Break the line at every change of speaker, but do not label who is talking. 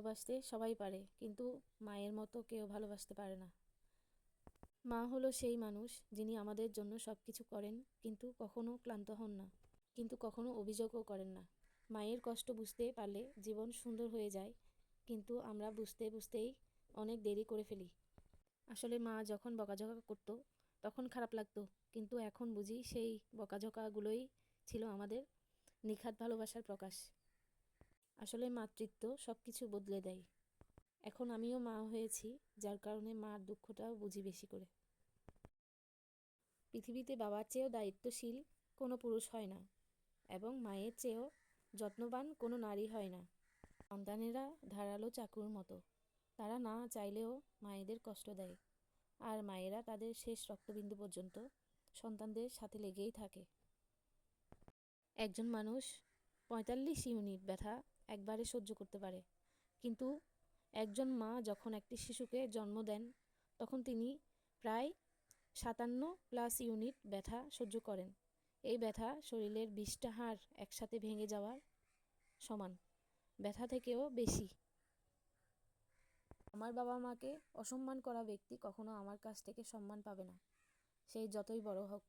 ভালোবাসতে সবাই পারে, কিন্তু মায়ের মতো কেউ ভালোবাসতে পারে না। মা হলো সেই মানুষ যিনি আমাদের জন্য সব কিছু করেন, কিন্তু কখনো ক্লান্ত হন না, কিন্তু কখনো অভিযোগও করেন না। মায়ের কষ্ট বুঝতে পারলে জীবন সুন্দর হয়ে যায়, কিন্তু আমরা বুঝতে বুঝতেই অনেক দেরি করে ফেলি। আসলে মা যখন বকাঝকা করতো, তখন খারাপ লাগতো, কিন্তু এখন বুঝি সেই বকাঝকাগুলোই ছিল আমাদের নিখাত ভালোবাসার প্রকাশ। আসলে মাতৃত্ব সব কিছু বদলে দেয়। এখন আমিও মা হয়েছি, যার কারণে মার দুঃখটাও বুঝি বেশি করে। পৃথিবীতে বাবার চেয়েও দায়িত্বশীল কোনো পুরুষ হয় না এবং মায়ের চেয়েও যত্নবান কোনো নারী হয় না। সন্তানেরা ধারালো চাকুর মতো। তারা না চাইলেও মায়েদের কষ্ট দেয় আর মায়েরা তাদের শেষ রক্তবিন্দু পর্যন্ত সন্তানদের সাথে লেগেই থাকে। একজন মানুষ পঁয়তাল্লিশ ইউনিট ব্যথা একবারে সহ্য করতে পারে। কিন্তু একজন মা যখন একটি শিশুকে জন্ম দেন, তখন তিনি প্রায় সাতান্ন প্লাস ইউনিট ব্যথা সহ্য করেন। এই ব্যথা শরীরের বিশটা হাড় একসাথে ভেঙে যাওয়ার সমান। ব্যথা থেকেও বেশি। আমার বাবা মাকে অসম্মান করা ব্যক্তি কখনো আমার কাছ থেকে সম্মান পাবে না। সেই যতই বড় হোক